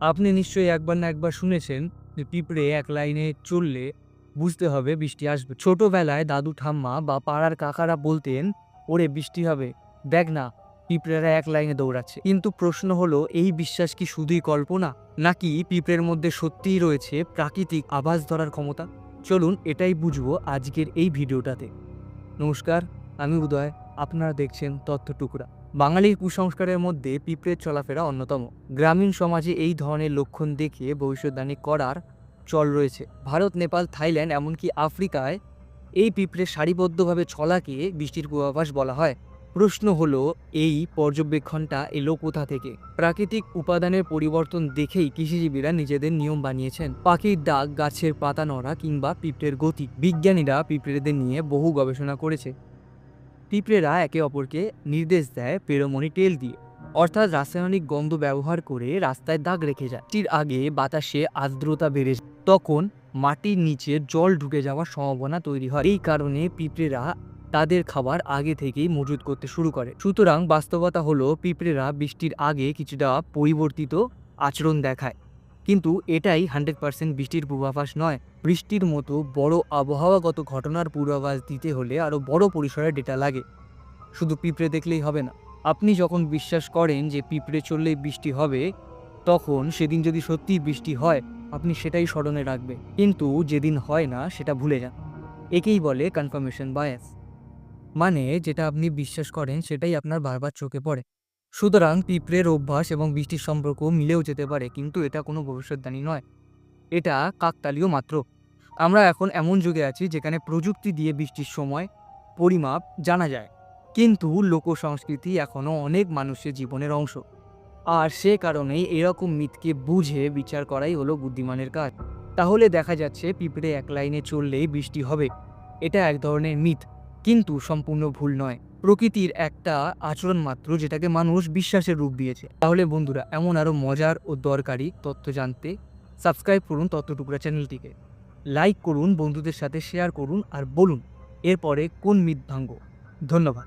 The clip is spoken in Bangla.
আপনি নিশ্চয়ই একবার না একবার শুনেছেন যে পিঁপড়ে এক লাইনে চললে বুঝতে হবে বৃষ্টি আসবে। ছোটবেলায় দাদু, ঠাম্মা বা পাড়ার কাকারা বলতেন, ওরে, বৃষ্টি হবে। দেখ না, পিঁপড়েরা এক লাইনে দৌড়াচ্ছে। কিন্তু প্রশ্ন হলো, এই বিশ্বাস কি শুধুই কল্পনা, নাকি পিঁপড়ের মধ্যে সত্যিই রয়েছে প্রাকৃতিক আভাস ধরার ক্ষমতা? চলুন এটাই বুঝব আজকের এই ভিডিওটাতে। নমস্কার, আমি উদয়। আপনারা দেখছেন তথ্য টুকরা বাঙালির কুসংস্কারের মধ্যে পিঁপড়ের চলাফেরা অন্যতম। গ্রামীণ সমাজে এই ধরনের লক্ষণ দেখে ভবিষ্যৎবাণী করার চল রয়েছে। ভারত, নেপাল, থাইল্যান্ড, এমনকি আফ্রিকায় এই পিঁপড়ে সারিবদ্ধভাবে ছলাকে বৃষ্টির পূর্বাভাস বলা হয়। প্রশ্ন হলো, এই পর্যবেক্ষণটা এলো কোথা থেকে? প্রাকৃতিক উপাদানের পরিবর্তন দেখেই কৃষিজীবীরা নিজেদের নিয়ম বানিয়েছেন। পাখির ডাক, গাছের পাতা নড়া কিংবা পিঁপড়ের গতি। বিজ্ঞানীরা পিঁপড়েদের নিয়ে বহু গবেষণা করেছে। পিঁপড়েরা একে অপরকে নির্দেশ দেয় পেরোমনি টেল দিয়ে। অর্থাৎ রাসায়নিক গন্ধ ব্যবহার করে রাস্তায় দাগ রেখে যায়। টির আগে বাতাসে আর্দ্রতা বেড়ে যায়, তখন মাটির নিচে জল ঢুকে যাওয়ার সম্ভাবনা তৈরি হয়। এই কারণে পিঁপড়েরা তাদের খাবার আগে থেকেই মজুত করতে শুরু করে। সুতরাং বাস্তবতা হলো, পিঁপড়েরা বৃষ্টির আগে কিছুটা পরিবর্তিত আচরণ দেখায়। কিন্তু এটাই হান্ড্রেড পার্সেন্ট বৃষ্টির পূর্বাভাস নয়। বৃষ্টির মতো বড় আবহাওয়াগত ঘটনার পূর্বাভাস দিতে হলে আরও বড় পরিসরে ডেটা লাগে। শুধু পিঁপড়ে দেখলেই হবে না। আপনি যখন বিশ্বাস করেন যে পিঁপড়ে চললেই বৃষ্টি হবে, তখন সেদিন যদি সত্যিই বৃষ্টি হয়, আপনি সেটাই স্মরণে রাখবে। কিন্তু যেদিন হয় না, সেটা ভুলে যান। একেই বলে কনফার্মেশন বায়াস মানে যেটা আপনি বিশ্বাস করেন, সেটাই আপনার বারবার চোখে পড়ে। সুতরাং পিঁপড়ের অভ্যাস এবং বৃষ্টির সম্পর্ক মিলেও যেতে পারে, কিন্তু এটা কোনো ভবিষ্যৎবাণী নয়। এটা কাকতালীয় মাত্র। আমরা এখন এমন যুগে আছি যেখানে প্রযুক্তি দিয়ে বৃষ্টির সময় পরিমাপ জানা যায়, কিন্তু লোক সংস্কৃতি এখনও অনেক মানুষের জীবনের অংশ। আর সে কারণেই এরকম মিথকে বুঝে বিচার করাই হলো বুদ্ধিমানের কাজ। তাহলে দেখা যাচ্ছে পিঁপড়ে এক লাইনে চললেই বৃষ্টি হবে। এটা এক ধরনের মিথ, কিন্তু সম্পূর্ণ ভুল নয়। প্রকৃতির একটা আচরণ মাত্র যেটাকে মানুষ বিশ্বাসের রূপ দিয়েছে। তাহলে বন্ধুরা, এমন আরও মজার ও দরকারি তথ্য জানতে সাবস্ক্রাইব করুন তথ্য টুকরা চ্যানেলটিকে লাইক করুন, বন্ধুদের সাথে শেয়ার করুন আর বলুন, এরপরে কোন মিথ্যাঙ্গ ধন্যবাদ।